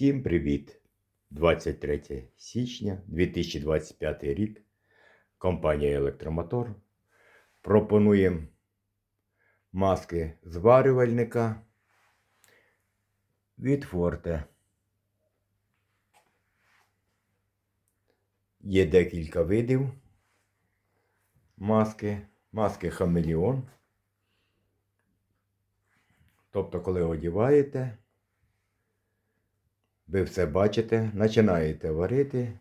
Всім привіт! 23 січня 2025 рік. Компанія Електромотор. Пропонуємо маски зварювальника від Форте. Є декілька видів маски. Маски Хамелеон. Тобто, коли одіваєте, ви все бачите, починаєте варити,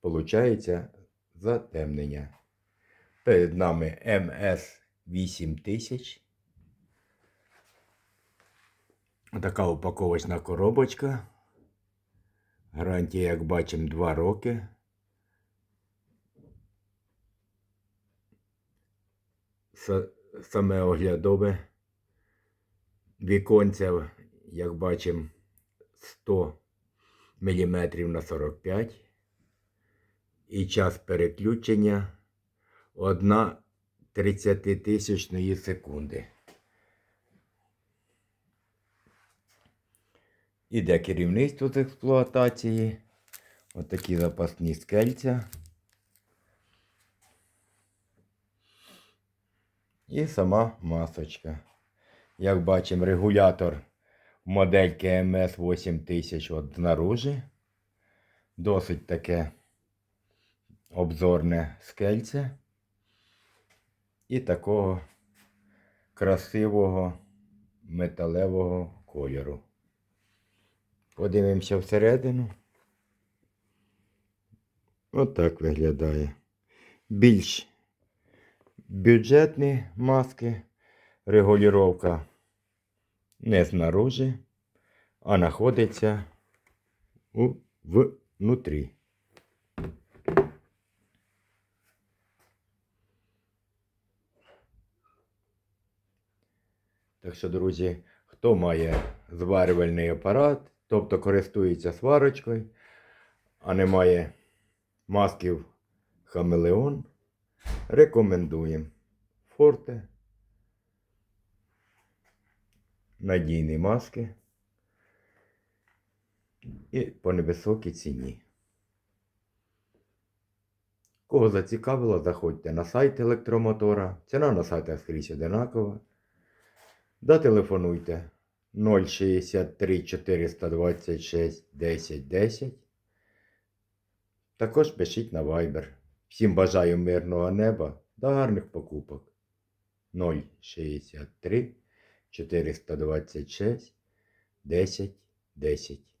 получається затемнення. Перед нами МС 8000. Така упаковочна коробочка. Гарантія, як бачимо, 2 роки. Саме оглядове віконця, як бачимо, 100 мм на 45 і час переключення 1 30 тисячної секунди. Іде керівництво з експлуатації. Отакі запасні скельця. І сама масочка. Як бачимо, регулятор модельки ms 8000 от знаружи. Досить таке обзорне скельце. І такого красивого металевого кольору. Подивимося всередину. Отак виглядає. Більш бюджетні маски, регулювання не знаружи, а знаходиться у, внутрі. Так що, друзі, хто має зварювальний апарат, тобто користується сварочкою, а не має масків Хамелеон, рекомендуємо. Форте. Надійні маски. І по невисокій ціні. Кого зацікавило, заходьте на сайт електромотора. Ціна на сайтах скрізь одинакова. Да телефонуйте 063 426 10 10. Також пишіть на Viber. Всім бажаю мирного неба та гарних покупок. 063 426 10 10.